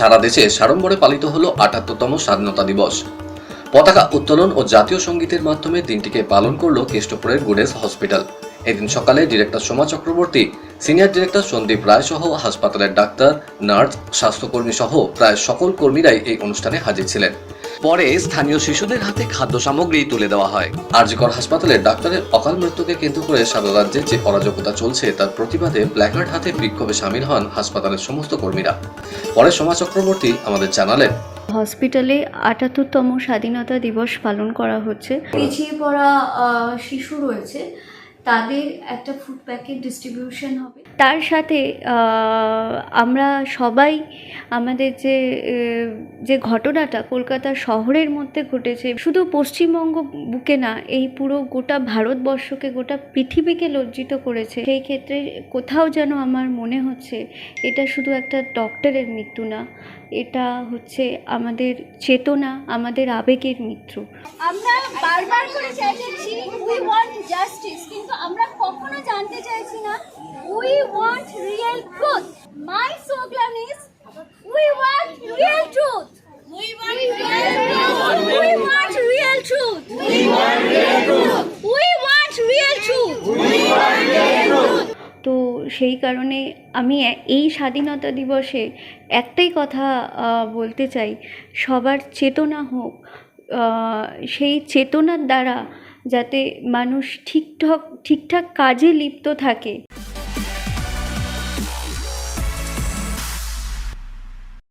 সারা দেশে সাড়ম্বরে পালিত হল আটাত্তরতম স্বাধীনতা দিবস। পতাকা উত্তোলন ও জাতীয় সঙ্গীতের মাধ্যমে দিনটিকে পালন করল কেষ্টপুরের গুডেস হসপিটাল। এদিন সকালে director Soma Chakraborty, senior director Sandip Roy সহ হাসপাতালের ডাক্তার, নার্স, স্বাস্থ্যকর্মী সহ প্রায় সকল কর্মীরাই এই অনুষ্ঠানে হাজির ছিলেন। পরে স্থানীয় শিশুদের হাতে খাদ্য সামগ্রী তুলে দেওয়া হয়। আরজিকর হাসপাতালের ডাক্তারের অকাল মৃত্যুকে কেন্দ্র করে সারা রাজ্যে যে অরাজকতা চলছে তার প্রতিবাদে প্ল্যাকার্ড হাতে বিক্ষোভে সামিল হন হাসপাতালের সমস্ত কর্মীরা। পরে সোমা চক্রবর্তী আমাদের জানালেন। হসপিটালে আটাত্তরতম স্বাধীনতা দিবস পালন করা হচ্ছে। পিছিয়ে পড়া শিশু রয়েছে। তাদের একটা ফুড প্যাকেট ডিস্ট্রিবিউশন হবে। তার সাথে আমরা সবাই আমাদের যে যে ঘটনাটা কলকাতা শহরের মধ্যে ঘটেছে শুধু পশ্চিমবঙ্গ বুকে না এই পুরো গোটা ভারতবর্ষকে গোটা পৃথিবীকে লজ্জিত করেছে। সেই ক্ষেত্রে কোথাও যেন আমার মনে হচ্ছে এটা শুধু একটা ডক্টরের মৃত্যু না এটা হচ্ছে আমাদের চেতনা আমাদের আবেগের মৃত্যু। আমরা বারবার করে চাইছি উই ওয়ান্ট জাস্টিস কিন্তু আমরা কখনো জানতে চাইছি না we want real truth my is we want real truth we want we want real truth we want real truth we want real truth তো সেই কারণে আমি এই স্বাধীনতা দিবসে একটাই কথা বলতে চাই। সবার চেতনা হোক সেই চেতনার দ্বারা যাতে মানুষ ঠিকঠাক ঠিকঠাক কাজে লিপ্ত থাকে।